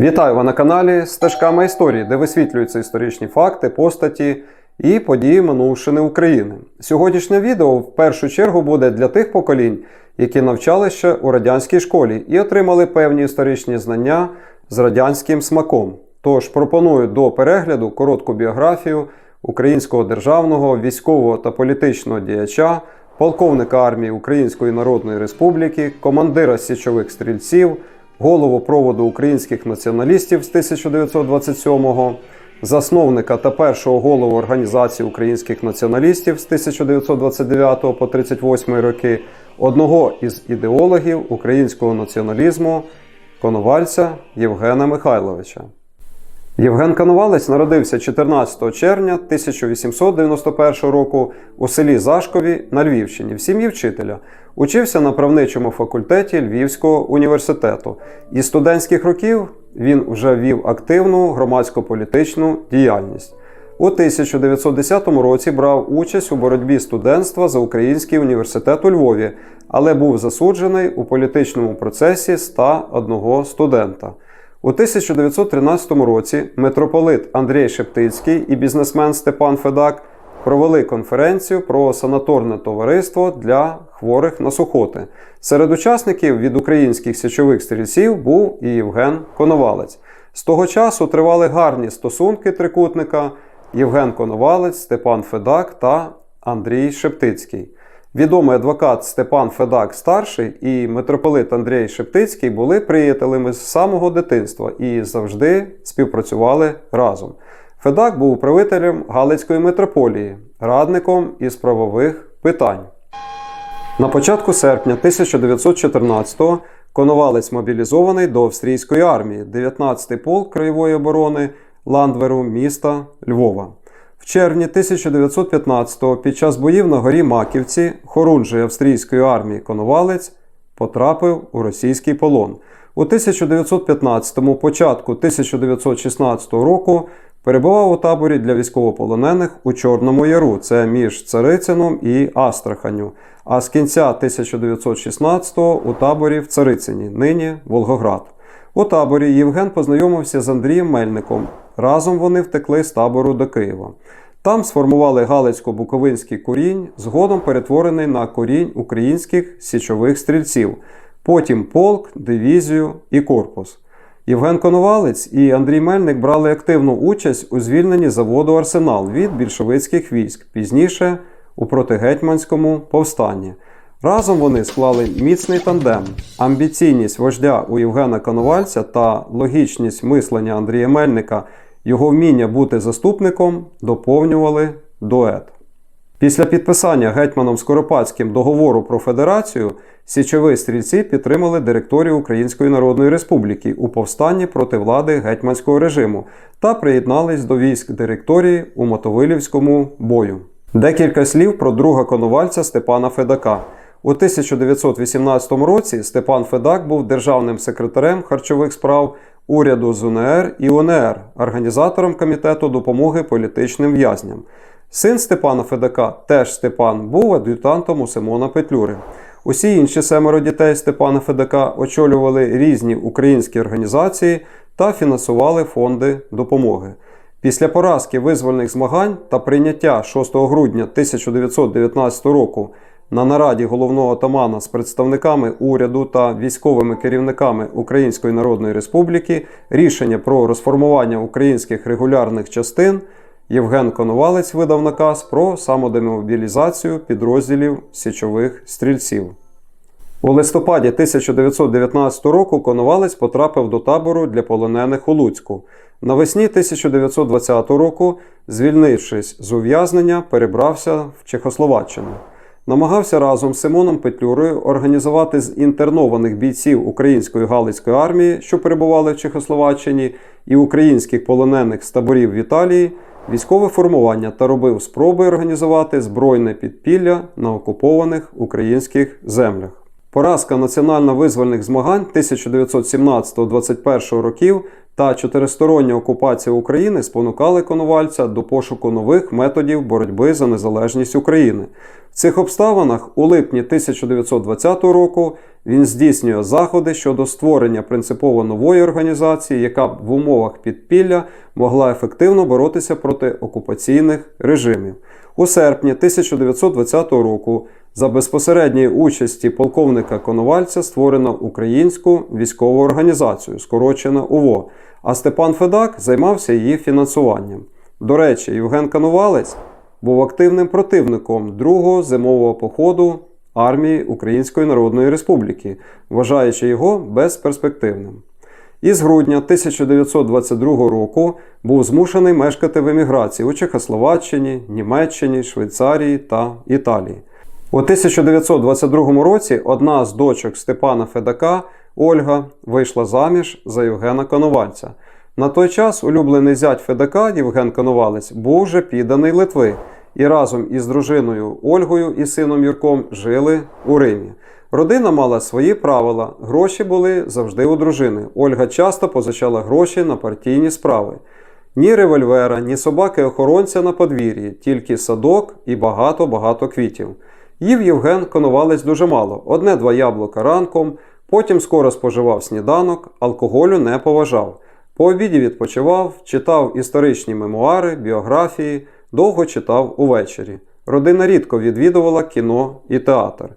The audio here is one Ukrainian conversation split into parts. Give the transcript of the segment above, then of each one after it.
Вітаю ви на каналі Стежками історії, де висвітлюються історичні факти, постаті і події минувшини України. Сьогоднішнє відео в першу чергу буде для тих поколінь, які навчалися у радянській школі і отримали певні історичні знання з радянським смаком. Тож пропоную до перегляду коротку біографію українського державного, військового та політичного діяча, полковника армії Української Народної Республіки, командира січових стрільців голову проводу українських націоналістів з 1927-го, засновника та першого голову Організації українських націоналістів з 1929 по 1938 роки, одного із ідеологів українського націоналізму Коновальця Євгена Михайловича. Євген Коновалець народився 14 червня 1891 року у селі Зашкові на Львівщині в сім'ї вчителя. Учився на правничому факультеті Львівського університету. Із студентських років він вже вів активну громадсько-політичну діяльність. У 1910 році брав участь у боротьбі студентства за Український університет у Львові, але був засуджений у політичному процесі 101 студента. У 1913 році митрополит Андрій Шептицький і бізнесмен Степан Федак провели конференцію про санаторне товариство для хворих на сухоти. Серед учасників від українських січових стрільців був і Євген Коновалець. З того часу тривали гарні стосунки трикутника Євген Коновалець, Степан Федак та Андрій Шептицький. Відомий адвокат Степан Федак старший і митрополит Андрій Шептицький були приятелями з самого дитинства і завжди співпрацювали разом. Федак був управителем Галицької митрополії, радником із правових питань. На початку серпня 1914-го Коновалець мобілізований до австрійської армії, 19-й полк краєвої оборони Ландверу міста Львова. В червні 1915-го під час боїв на горі Маківці хорунжий австрійської армії Коновалець потрапив у російський полон. У 1915-му, початку 1916 року перебував у таборі для військовополонених у Чорному Яру, це між Царицином і Астраханю. А з кінця 1916-го у таборі в Царицині, нині Волгоград. У таборі Євген познайомився з Андрієм Мельником. Разом вони втекли з табору до Києва. Там сформували Галицько-Буковинський корінь, згодом перетворений на корінь українських січових стрільців, потім полк, дивізію і корпус. Євген Коновалець і Андрій Мельник брали активну участь у звільненні заводу Арсенал від більшовицьких військ, пізніше у протигетьманському повстанні. Разом вони склали міцний тандем. Амбіційність вождя у Євгена Коновальця та логічність мислення Андрія Мельника, його вміння бути заступником доповнювали дует. Після підписання гетьманом Скоропадським договору про федерацію січові стрільці підтримали директорію Української Народної Республіки у повстанні проти влади гетьманського режиму та приєднались до військ директорії у Мотовилівському бою. Декілька слів про друга коновальця Степана Федака. У 1918 році Степан Федак був державним секретарем харчових справ уряду з УНР і УНР, організатором комітету допомоги політичним в'язням. Син Степана Федака, теж Степан, був ад'ютантом у Симона Петлюри. Усі інші семеро дітей Степана Федака очолювали різні українські організації та фінансували фонди допомоги. Після поразки визвольних змагань та прийняття 6 грудня 1919 року на нараді головного отамана з представниками уряду та військовими керівниками Української Народної Республіки рішення про розформування українських регулярних частин Євген Коновалець видав наказ про самодемобілізацію підрозділів січових стрільців. У листопаді 1919 року Коновалець потрапив до табору для полонених у Луцьку. Навесні 1920 року, звільнившись з ув'язнення, перебрався в Чехословаччину. Намагався разом з Симоном Петлюрою організувати з інтернованих бійців Української Галицької армії, що перебували в Чехословаччині, і українських полонених з таборів в Італії військове формування та робив спроби організувати збройне підпілля на окупованих українських землях. Поразка національно-визвольних змагань 1917-21 років та чотиристороння окупація України спонукали Коновальця до пошуку нових методів боротьби за незалежність України. В цих обставинах у липні 1920 року він здійснює заходи щодо створення принципово нової організації, яка б в умовах підпілля могла ефективно боротися проти окупаційних режимів. У серпні 1920 року за безпосередньої участі полковника Коновальця створено українську військову організацію, скорочена УВО, а Степан Федак займався її фінансуванням. До речі, Євген Коновалець був активним противником другого зимового походу армії Української Народної Республіки, вважаючи його безперспективним. Із грудня 1922 року був змушений мешкати в еміграції у Чехословаччині, Німеччині, Швейцарії та Італії. У 1922 році одна з дочок Степана Федака, Ольга, вийшла заміж за Євгена Коновальця. На той час улюблений зять Федака Євген Коновалець був вже підданий Литви і разом із дружиною Ольгою і сином Юрком жили у Римі. Родина мала свої правила, гроші були завжди у дружини. Ольга часто позичала гроші на партійні справи. Ні револьвера, ні собаки-охоронця на подвір'ї, тільки садок і багато-багато квітів. Їв Євген конувалець дуже мало: одне-два яблука ранком, потім скоро споживав сніданок, алкоголю не поважав. По обіді відпочивав, читав історичні мемуари, біографії, довго читав увечері. Родина рідко відвідувала кіно і театр.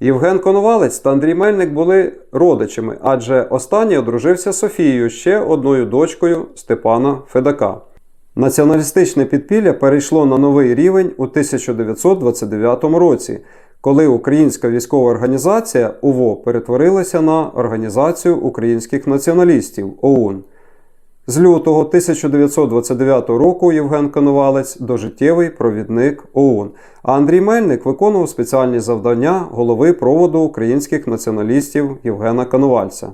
Євген Коновалець та Андрій Мельник були родичами, адже останній одружився Софією, ще одною дочкою Степана Федака. Націоналістичне підпілля перейшло на новий рівень у 1929 році, коли Українська військова організація УВО перетворилася на Організацію українських націоналістів ОУН. З лютого 1929 року Євген Коновалець дожиттєвий провідник ОУН, а Андрій Мельник виконував спеціальні завдання голови проводу українських націоналістів Євгена Коновальця.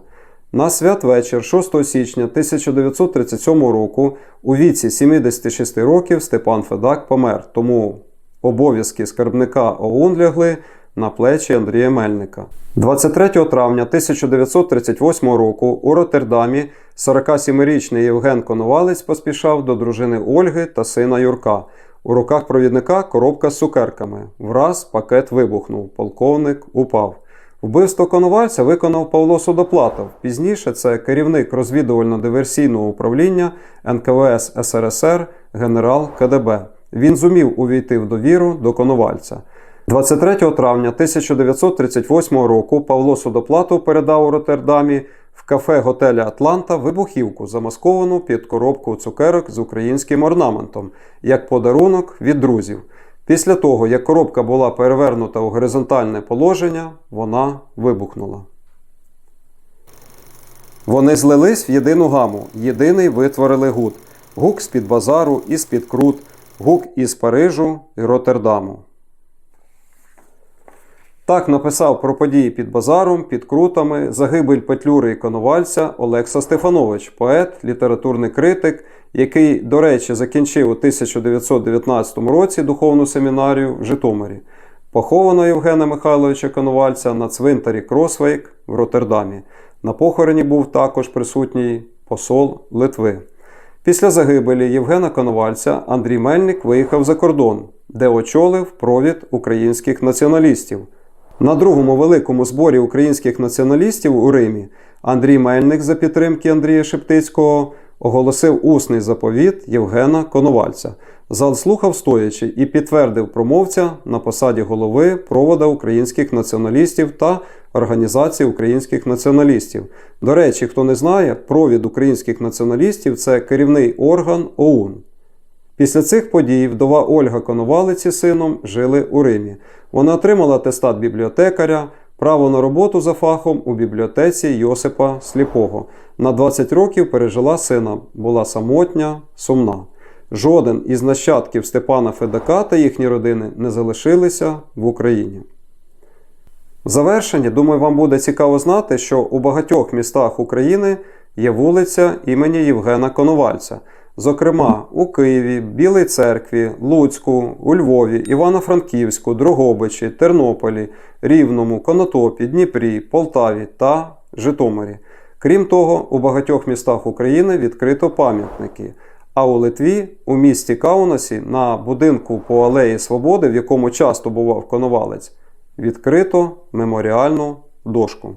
На святвечір 6 січня 1937 року у віці 76 років Степан Федак помер, тому обов'язки скарбника ОУН лягли на плечі Андрія Мельника. 23 травня 1938 року у Роттердамі 47-річний Євген Коновалець поспішав до дружини Ольги та сина Юрка. У руках провідника коробка з цукерками. Враз пакет вибухнув. Полковник упав. Вбивство Коновальця виконав Павло Судоплатов. Пізніше це керівник розвідувально-диверсійного управління НКВС СРСР, генерал КДБ. Він зумів увійти в довіру до Коновальця. 23 травня 1938 року Павло Судоплатов передав у Роттердамі в кафе готеля Атланта вибухівку, замасковану під коробку цукерок з українським орнаментом, як подарунок від друзів. Після того, як коробка була перевернута у горизонтальне положення, вона вибухнула. Вони злились в єдину гаму, єдиний витворили гуд. Гук з-під базару і з-під крут, гук із Парижу і Роттердаму. Так написав про події під базаром, під крутами, загибель Петлюри і Коновальця Олекса Стефанович, поет, літературний критик, який, до речі, закінчив у 1919 році духовну семінарію в Житомирі. Поховано Євгена Михайловича Коновальця на цвинтарі Кросвейк в Роттердамі. На похороні був також присутній посол Литви. Після загибелі Євгена Коновальця Андрій Мельник виїхав за кордон, де очолив провід українських націоналістів. На другому великому зборі українських націоналістів у Римі Андрій Мельник за підтримки Андрія Шептицького оголосив усний заповіт Євгена Коновальця. Зал слухав стоячи і підтвердив промовця на посаді голови провода українських націоналістів та Організації українських націоналістів. До речі, хто не знає, провід українських націоналістів це керівний орган ОУН. Після цих подій вдова Ольга Коновалиці з сином жили у Римі. Вона отримала атестат бібліотекаря, право на роботу за фахом у бібліотеці Йосипа Сліпого. На 20 років пережила сина, була самотня, сумна. Жоден із нащадків Степана Федака та їхні родини не залишилися в Україні. В завершенні, думаю, вам буде цікаво знати, що у багатьох містах України є вулиця імені Євгена Коновальця. Зокрема, у Києві, Білій церкві, Луцьку, у Львові, Івано-Франківську, Дрогобичі, Тернополі, Рівному, Конотопі, Дніпрі, Полтаві та Житомирі. Крім того, у багатьох містах України відкрито пам'ятники. А у Литві, у місті Каунасі, на будинку по Алеї Свободи, в якому часто бував Коновалець, відкрито меморіальну дошку.